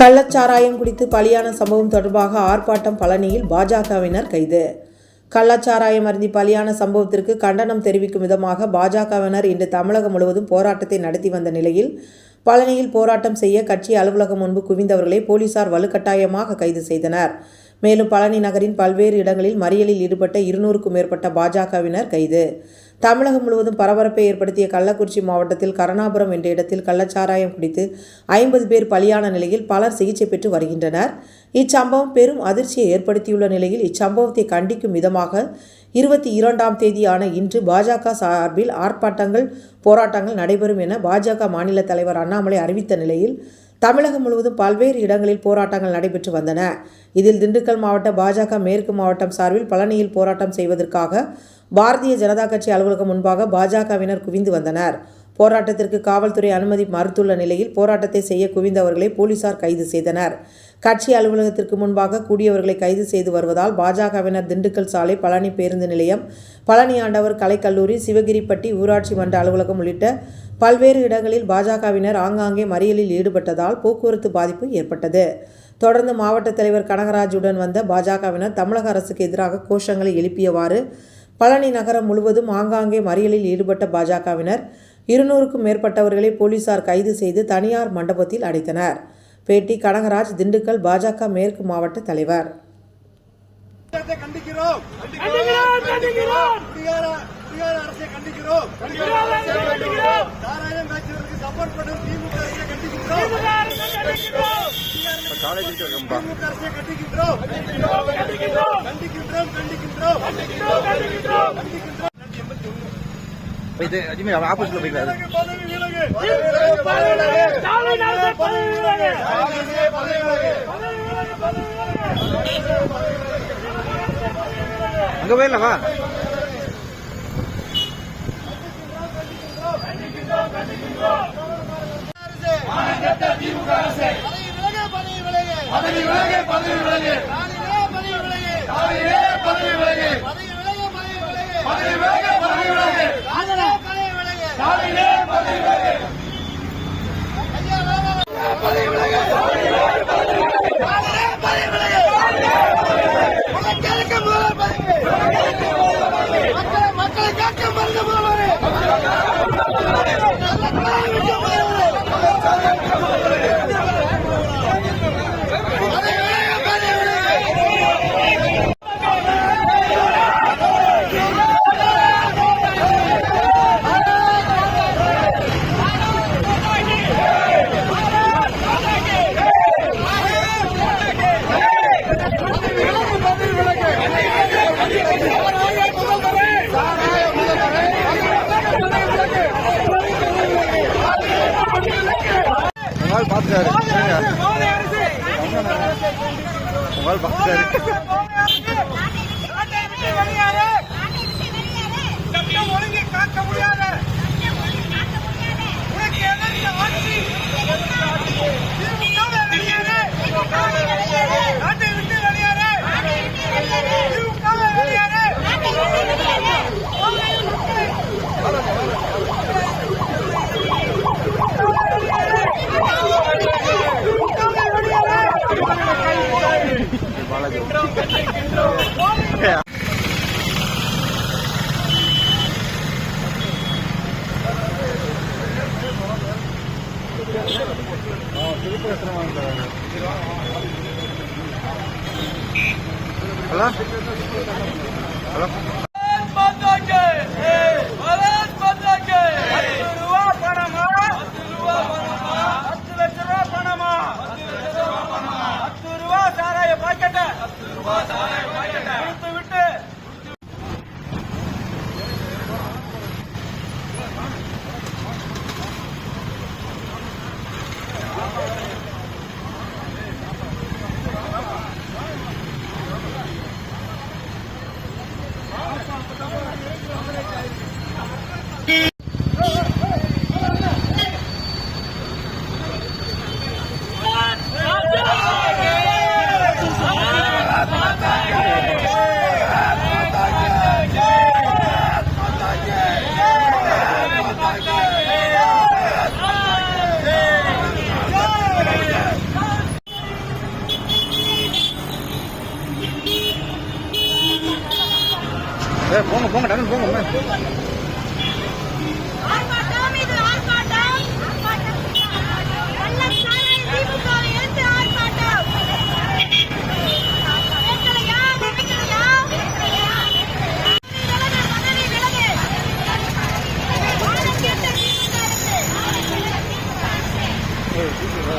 கள்ளச்சாராயம் குடித்து பலியான சம்பவம் தொடர்பாக ஆர்ப்பாட்டம் பழனியில் பாஜகவினர் கைது. கள்ளச்சாராயம் அருந்தி பலியான சம்பவத்திற்கு கண்டனம் தெரிவிக்கும் விதமாக பாஜகவினர் இன்று தமிழகம் முழுவதும் போராட்டத்தை நடத்தி வந்த நிலையில் பழனியில் போராட்டம் செய்ய கட்சி அலுவலகம் முன்பு குவிந்தவர்களை போலீசார் வலுக்கட்டாயமாக கைது செய்தனர். மேலும் பழனி நகரின் பல்வேறு இடங்களில் மறியலில் ஈடுபட்ட இருநூறுக்கும் மேற்பட்ட பாஜகவினர் கைது. தமிழகம் முழுவதும் பரபரப்பை ஏற்படுத்திய கள்ளக்குறிச்சி மாவட்டத்தில் கருணாபுரம் என்ற இடத்தில் கள்ளச்சாராயம் குடித்து ஐம்பது பேர் பலியான நிலையில் பலர் சிகிச்சை பெற்று வருகின்றனர். இச்சம்பவம் பெரும் அதிர்ச்சியை ஏற்படுத்தியுள்ள நிலையில் இச்சம்பவத்தை கண்டிக்கும் விதமாக இருபத்தி இரண்டாம் தேதியான இன்று பாஜக சார்பில் ஆர்ப்பாட்டங்கள் போராட்டங்கள் நடைபெறும் என பாஜக மாநில தலைவர் அண்ணாமலை அறிவித்த நிலையில் தமிழகம் முழுவதும் பல்வேறு இடங்களில் போராட்டங்கள் நடைபெற்று வந்தன. இதில் திண்டுக்கல் மாவட்ட பாஜக மேற்கு மாவட்டம் சார்பில் பழனியில் போராட்டம் செய்வதற்காக பாரதிய ஜனதா கட்சி அலுவலகம் முன்பாக பாஜகவினர் குவிந்து வந்தனர். போராட்டத்திற்கு காவல்துறை அனுமதி மறுத்துள்ள நிலையில் போராட்டத்தை செய்ய குவிந்தவர்களை போலீசார் கைது செய்தனர். கட்சி அலுவலகத்திற்கு முன்பாக கூடியவர்களை கைது செய்து வருவதால் பாஜகவினர் திண்டுக்கல் சாலை பழனி பேருந்து நிலையம் பழனி ஆண்டவர் கலைக்கல்லூரி சிவகிரிப்பட்டி ஊராட்சி மன்ற அலுவலகம் உள்ளிட்ட பல்வேறு இடங்களில் பாஜகவினர் ஆங்காங்கே மறியலில் ஈடுபட்டதால் போக்குவரத்து பாதிப்பு ஏற்பட்டது. தொடர்ந்து மாவட்ட தலைவர் கனகராஜுடன் வந்த பாஜகவினர் தமிழக அரசுக்கு எதிராக கோஷங்களை எழுப்பியவாறு பழனி நகரம் முழுவதும் ஆங்காங்கே மறியலில் ஈடுபட்ட பாஜகவினர் இருநூறுக்கும் மேற்பட்டவர்களை போலீசார் கைது செய்து தனியார் மண்டபத்தில் அடைத்தனர். பேட்டி கனகராஜ் திண்டுக்கல் பாஜக மேற்கு மாவட்ட தலைவர். பீகார் அரசை கண்டிக்கிறோம். நாராயண பேச்சுக்கு சப்போர்ட் பண்ற திமுக அரசை கண்டிக்கிறோம் திமுக அரசை கண்டிக்கின்றோம். கண்டிக்கின்றோம். கண்டிக்கின்றோம். கண்டிக்கின்றோம் கண்டிக்கின்றோம். இது அங்க போயிடலாம்? விலகு பதவி விலகு. ஸ்டாலின் பதவி விலகு. பதவி விலகு பதவி விலகு, பதவி விலகு. பதவி விலகு பதவி விலகு பதவி விலகு பதவி விலகு பதவி விலகு பதவி விலகு பதவி விலகு பதவி விலகு உங்கள் பார்த்துட்டாரு உங்கள் பார்த்துட்டாரு ஹலோ ஹலோ பணமா பத்து ரூபா சாராய பாக்கெட்ட பத்து ரூபா சாராய பாக்கெட்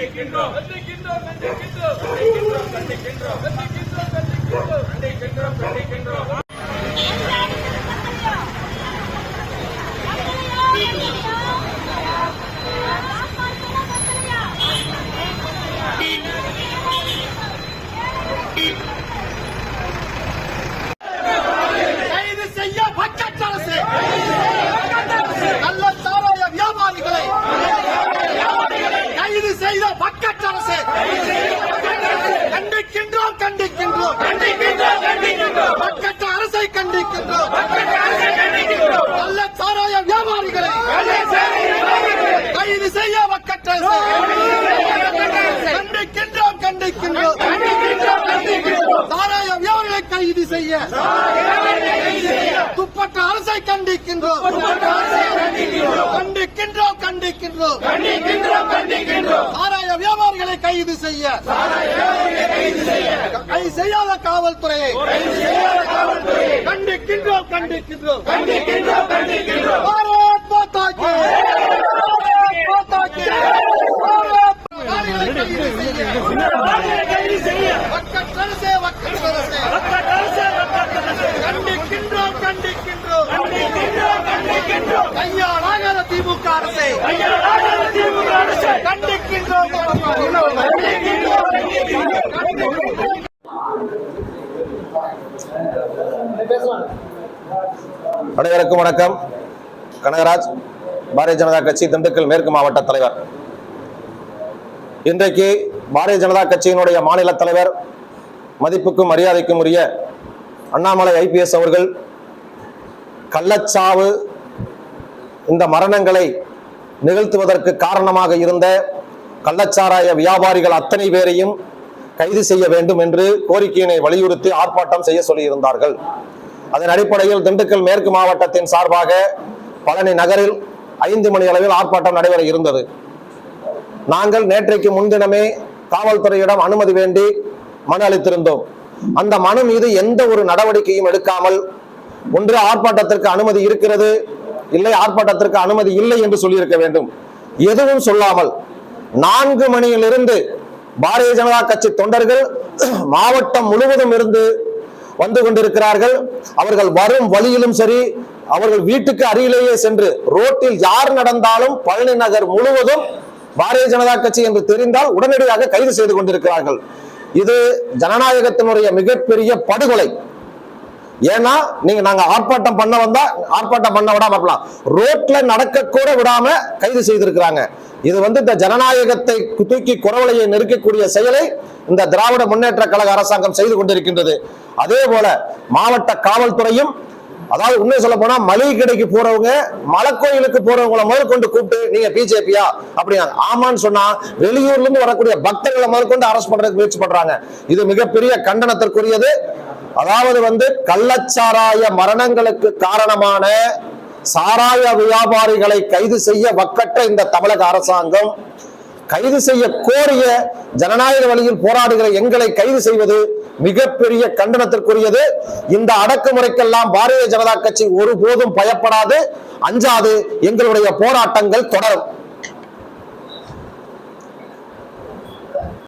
இருக்கின்றோம் கண்டிக்கின்றோம் கண்டிக்கின்றோம் கண்டிக்கின்றோம் பக்கத்து அரசை கண்டிக்கின்றோம். நல்ல சாராய வியாபாரிகளை கைது செய்ய பக்கத்து அரசு கண்டிக்கின்றோம் கண்டிக்கின்றோம். சாராய வியாபாரிகளை கைது செய்ய துப்பட்ட அரசை கண்டிக்கின்றோம். கண்டிக்கின்றோம் கண்டிக்கின்றோம். சாராய ஏழை கைது செய்ய. கைது செய்யாத காவல்துறையை. கண்டிக்கின்றோம் கண்டிக்கின்றோம். கண்டிக்கின்றோம் கண்டிக்கின்றோம் பாரத் மாதாக்கு கைது செய்ய மக்கள் அனைவருக்கும் வணக்கம். கனகராஜ் பாரதிய ஜனதா கட்சி திண்டுக்கல் மேற்கு மாவட்ட தலைவர். இன்றைக்கு பாரதிய ஜனதா கட்சியினுடைய மாநில தலைவர் மதிப்புக்கும் மரியாதைக்கும் உரிய அண்ணாமலை ஐபிஎஸ் அவர்கள் கள்ளச்சாவு இந்த மரணங்களை நிகழ்த்துவதற்கு காரணமாக இருந்த கள்ளச்சாராய வியாபாரிகள் அத்தனை பேரையும் கைது செய்ய வேண்டும் என்று கோரிக்கையினை வலியுறுத்தி ஆர்ப்பாட்டம் செய்ய சொல்லியிருந்தார்கள். அதன் அடிப்படையில் திண்டுக்கல் மேற்கு மாவட்டத்தின் சார்பாக பழனி நகரில் ஐந்து மணி அளவில் ஆர்ப்பாட்டம் நடைபெற இருந்தது. நாங்கள் நேற்றைக்கு முன்தினமே காவல்துறையிடம் அனுமதி வேண்டி மனு அளித்திருந்தோம். அந்த மனு மீது எந்த ஒரு நடவடிக்கையும் எடுக்காமல் ஒன்று ஆர்ப்பாட்டத்திற்கு அனுமதி இருக்கிறது இல்லை ஆர்ப்பாட்டத்திற்கு அனுமதி இல்லை என்று சொல்லியிருக்க வேண்டும். எதுவும் சொல்லாமல் நான்கு மணியிலிருந்து பாரதிய ஜனதா கட்சி தொண்டர்கள் மாவட்டம் முழுவதும் இருந்து வந்து கொண்டிருக்கிறார்கள். அவர்கள் வரும் வழியிலும் சரி அவர்கள் வீட்டுக்கு அருகிலேயே சென்று ரோட்டில் யார் நடந்தாலும் பழனி நகர் முழுவதும் பாரதிய ஜனதா கட்சி என்று தெரிந்தால் உடனடியாக கைது செய்து கொண்டிருக்கிறார்கள். இது ஜனநாயகத்தினுடைய மிகப்பெரிய படுகொலை. ஏன்னா நீங்க நாங்க ஆர்ப்பாட்டம் பண்ண வந்தா ஆர்ப்பாட்டம் பண்ண விடாம இருக்கலாம். ரோட்ல நடக்க கூட விடாம கைது செய்திருக்கிறாங்க. இது வந்து இந்த ஜனநாயகத்தை தூக்கி குரவலையை நெருக்கக்கூடிய செயலை இந்த திராவிட முன்னேற்ற கழக அரசாங்கம் செய்து கொண்டிருக்கின்றது. அதே போல மாவட்ட காவல்துறையும் அதாவது உண்மை சொல்ல போனா மளிகை கடைக்கு போறவங்க மலைக்கோயிலுக்கு போறவங்களை முதல் கொண்டு கூப்பிட்டு நீங்க பிஜேபியா அப்படியா ஆமான்னு சொன்னா வெளியூர்ல இருந்து வரக்கூடிய பக்தர்களை முதல் கொண்டு அரெஸ்ட் பண்றதுக்கு முயற்சி பண்றாங்க. இது மிகப்பெரிய கண்டனத்திற்குரியது. அதாவது வந்து கள்ளச்சாராய மரணங்களுக்கு காரணமான சாராய வியாபாரிகளை கைது செய்ய வக்கட்ட இந்த தமிழக அரசாங்கம் கைது செய்ய கோரிய ஜனநாயக வழியில் போராடுகிற எங்களை கைது செய்வது மிகப்பெரிய கண்டனத்திற்குரியது. இந்த அடக்குமுறைக்கெல்லாம் பாரதிய ஜனதா கட்சி ஒருபோதும் பயப்படாது. அஞ்சாது எங்களுடைய போராட்டங்கள் தொடரும்.